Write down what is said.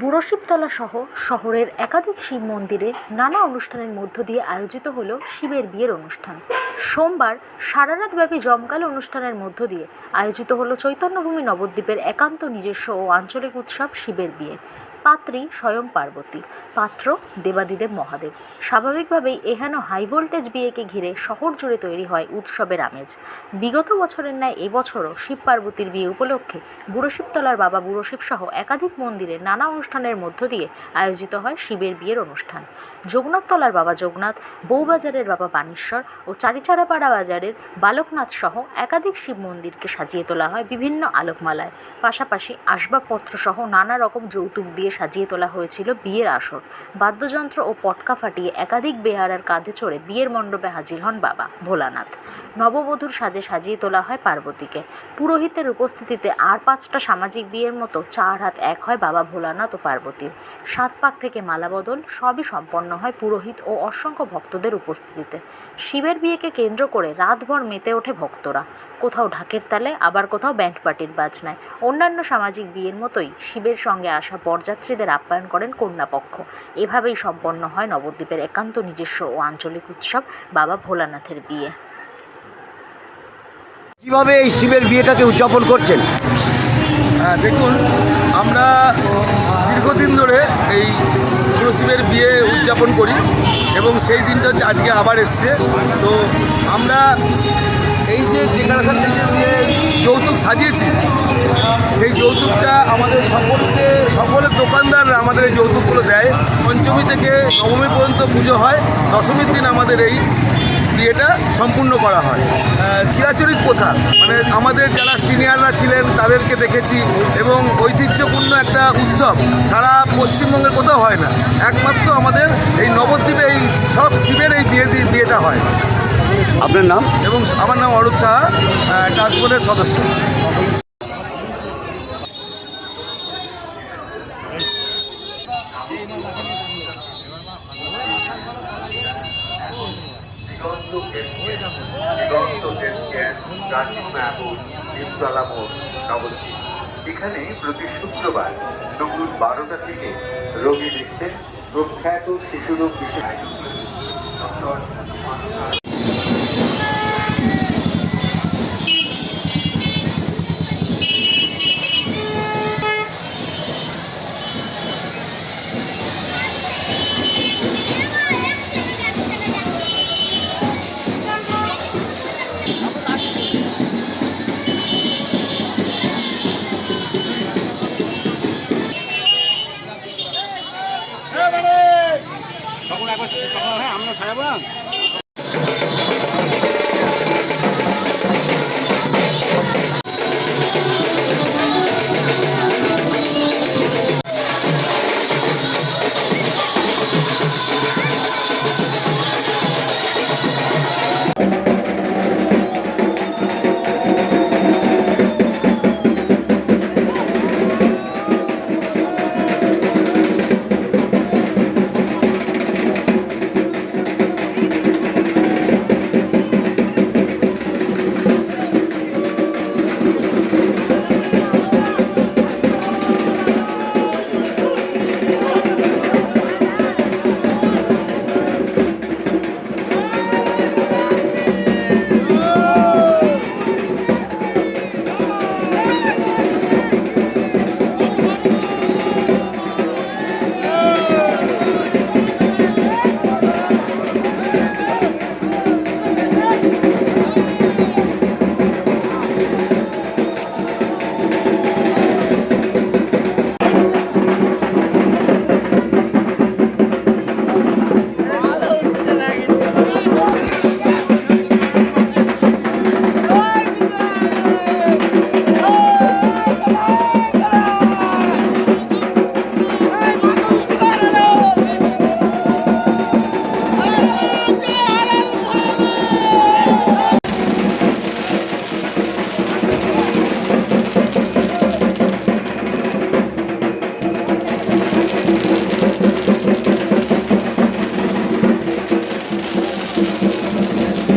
বুড়োশিবতলা সহ শহরের একাধিক শিব মন্দিরে নানা অনুষ্ঠানের মধ্য দিয়ে আয়োজিত হল শিবের বিয়ের অনুষ্ঠান। সোমবার সারারাতব্যাপী জমকাল অনুষ্ঠানের মধ্য দিয়ে আয়োজিত হল চৈতন্যভূমি নবদ্বীপের একান্ত নিজস্ব ও আঞ্চলিক উৎসব শিবের বিয়ে। পাত্রী স্বয়ং পার্বতী, পাত্র দেবাদিদেব মহাদেব। স্বাভাবিকভাবেই এহেন হাই ভোল্টেজ বিয়েকে ঘিরে শহর জুড়ে তৈরি হয় উৎসবের আমেজ। বিগত বছরের ন্যায় এবছরও শিব পার্বতীর বিয়ে উপলক্ষে বুড়োশিবতলার বাবা বুড়োশিব সহ একাধিক মন্দিরে নানা অনুষ্ঠানের মধ্য দিয়ে আয়োজিত হয় শিবের বিয়ের অনুষ্ঠান। যোগনাথতলার বাবা যোগনাথ বউবাজারের বাবা বানেশ্বর ও চারিচারাপাড়া বাজারের বালকনাথ সহ একাধিক শিব মন্দিরকে সাজিয়ে তোলা হয় বিভিন্ন আলোকমালায়। পাশাপাশি আসবাবপত্র সহ নানা রকম যৌতুক দিয়ে সাজিয়ে তোলা হয়েছিল বিয়ের আসর। বাদ্যযন্ত্র ও পটকা ফাটিয়ে একাধিক বেহারার কাঁধে চড়ে বিয়ের মণ্ডপে হাজির হন বাবা ভোলানাথ। নববধূর সাজে সাজিয়ে তোলা হয় পার্বতীকে। পুরোহিতের উপস্থিতিতে আর পাঁচটা সামাজিক বিয়ের মতো চার হাত এক হয় বাবা ভোলানাথ ও পার্বতীর। সাত পাক থেকে মালাবদল সবই সম্পন্ন হয় পুরোহিত ও অসংখ্য ভক্তদের উপস্থিতিতে। শিবের বিয়েকে কেন্দ্র করে রাতভর মেতে ওঠে ভক্তরা। কোথাও ঢাকের তালে, আবার কোথাও ব্যান্ড পার্টির বাজনায়। অন্যান্য সামাজিক বিয়ের মতোই শিবের সঙ্গে আসা বরযাত্রীদের আপ্যায়ন করেন কন্যাপক্ষ। এভাবেই সম্পন্ন হয় নবদ্বীপের একান্ত নিজস্ব ও আঞ্চলিক উৎসব বাবা ভোলানাথের বিয়ে। কীভাবে এই শিবের বিয়েটাকে উদযাপন করছেন? হ্যাঁ দেখুন, আমরা দীর্ঘদিন ধরে এই শিবের বিয়ে উদযাপন করি এবং সেই দিনটা হচ্ছে আজকে আবার এসছে। তো আমরা এই যে ডেকারেশন যে যৌতুক সাজিয়েছি, সেই যৌতুকটা আমাদের সকলকে, সকলের দোকানদাররা আমাদের এই যৌতুকগুলো দেয়। পঞ্চমী থেকে নবমী পর্যন্ত পুজো হয়। দশমীর দিন আমাদের এই বিয়েটা সম্পূর্ণ করা হয়। চিরাচরিত প্রথা মানে আমাদের যারা সিনিয়ররা ছিলেন তাদেরকে দেখেছি এবং ঐতিহ্যপূর্ণ একটা উৎসব সারা পশ্চিমবঙ্গের কোথাও হয় না। একমাত্র আমাদের এই নবদ্বীপে এই সব শিবের এই বিয়ে দিয়ে বিয়েটা হয়। আপনার নাম? এবং আমার নাম অরূপ সাহা ট্রান্সপোর্টের সদস্য। এখানে প্রতি শুক্রবার দুপুর বারোটা থেকে রোগী দেখতেন প্রখ্যাত শিশুরোগ বিশেষজ্ঞ। হ্যাঁ আমরা সারাবো Música